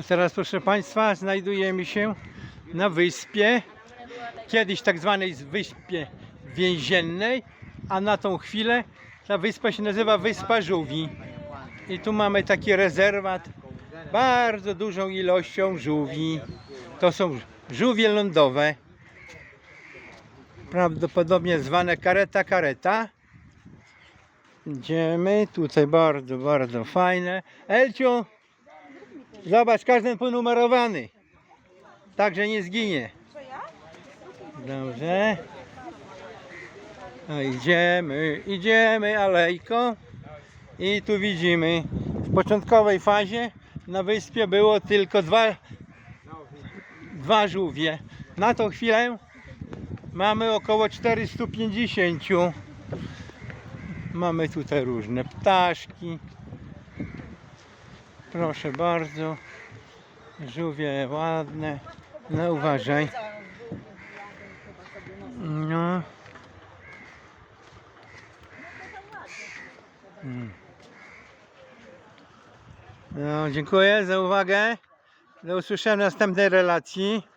A teraz proszę Państwa, znajdujemy się na wyspie, kiedyś tak zwanej wyspie więziennej, a na tą chwilę ta wyspa się nazywa Wyspa Żółwi. I tu mamy taki rezerwat bardzo dużą ilością żółwi. To są żółwie lądowe, prawdopodobnie zwane kareta kareta. Idziemy, tutaj bardzo, bardzo fajne. Elciu, zobacz, każdy ponumerowany. Także nie zginie. Dobrze. No idziemy, idziemy alejką. I tu widzimy, w początkowej fazie na wyspie było tylko dwa, dwa żółwie. Na tą chwilę mamy około 450. Mamy tutaj różne ptaszki. Proszę bardzo. Żółwie ładne. No uważaj. No. No, dziękuję za uwagę. Do usłyszenia następnej relacji.